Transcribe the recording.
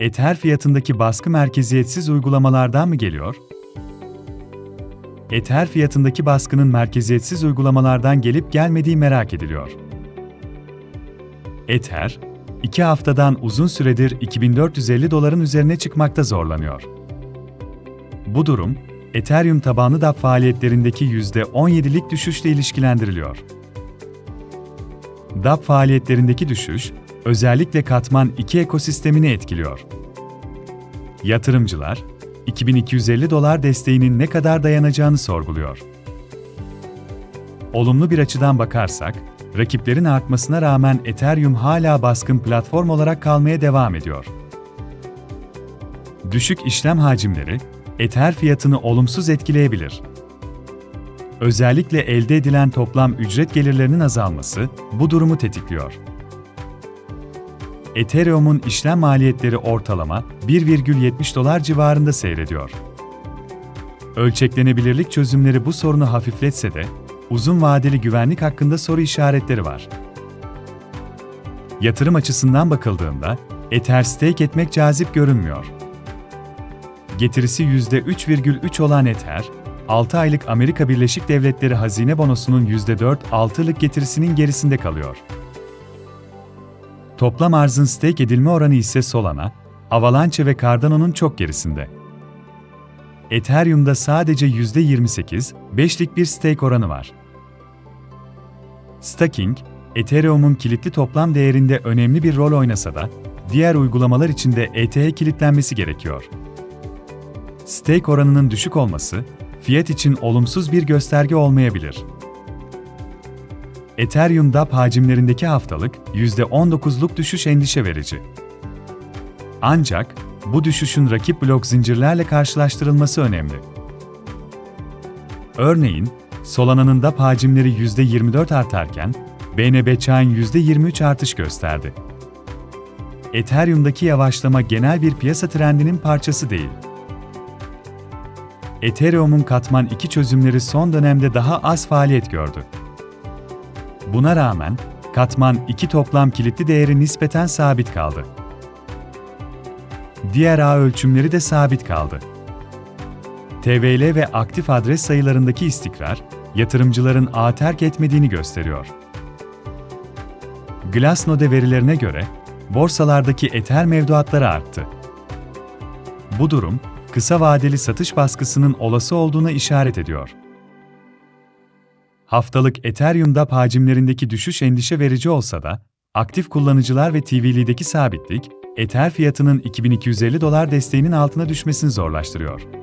Ether fiyatındaki baskı merkeziyetsiz uygulamalardan mı geliyor? Ether fiyatındaki baskının merkeziyetsiz uygulamalardan gelip gelmediği merak ediliyor. Ether, iki haftadan uzun süredir 2450 doların üzerine çıkmakta zorlanıyor. Bu durum, Ethereum tabanlı DApp faaliyetlerindeki %17'lik düşüşle ilişkilendiriliyor. DApp faaliyetlerindeki düşüş, özellikle katman 2 ekosistemini etkiliyor. Yatırımcılar, 2250 dolar desteğinin ne kadar dayanacağını sorguluyor. Olumlu bir açıdan bakarsak, rakiplerin artmasına rağmen Ethereum hala baskın platform olarak kalmaya devam ediyor. Düşük işlem hacimleri, Ether fiyatını olumsuz etkileyebilir. Özellikle elde edilen toplam ücret gelirlerinin azalması bu durumu tetikliyor. Ethereum'un işlem maliyetleri ortalama 1,70 dolar civarında seyrediyor. Ölçeklenebilirlik çözümleri bu sorunu hafifletse de, uzun vadeli güvenlik hakkında soru işaretleri var. Yatırım açısından bakıldığında, Ether stake etmek cazip görünmüyor. Getirisi %3,3 olan Ether, 6 aylık Amerika Birleşik Devletleri hazine bonosunun %4-6'lık getirisinin gerisinde kalıyor. Toplam arzın stake edilme oranı ise Solana, Avalanche ve Cardano'nun çok gerisinde. Ethereum'da sadece %28, 5'lik bir stake oranı var. Staking, Ethereum'un kilitli toplam değerinde önemli bir rol oynasa da, diğer uygulamalar için de ETH kilitlenmesi gerekiyor. Stake oranının düşük olması, fiyat için olumsuz bir gösterge olmayabilir. Ethereum DApp hacimlerindeki haftalık %19'luk düşüş endişe verici. Ancak bu düşüşün rakip blok zincirlerle karşılaştırılması önemli. Örneğin, Solana'nın DApp hacimleri %24 artarken, BNB Chain %23 artış gösterdi. Ethereum'daki yavaşlama genel bir piyasa trendinin parçası değil. Ethereum'un katman 2 çözümleri son dönemde daha az faaliyet gördü. Buna rağmen, katman 2 toplam kilitli değeri nispeten sabit kaldı. Diğer ağ ölçümleri de sabit kaldı. TVL ve aktif adres sayılarındaki istikrar, yatırımcıların ağ terk etmediğini gösteriyor. Glassnode verilerine göre, borsalardaki Ether mevduatları arttı. Bu durum, kısa vadeli satış baskısının olası olduğuna işaret ediyor. Haftalık Ethereum DApp hacimlerindeki düşüş endişe verici olsa da, aktif kullanıcılar ve TVL'deki sabitlik, Ether fiyatının 2250 dolar desteğinin altına düşmesini zorlaştırıyor.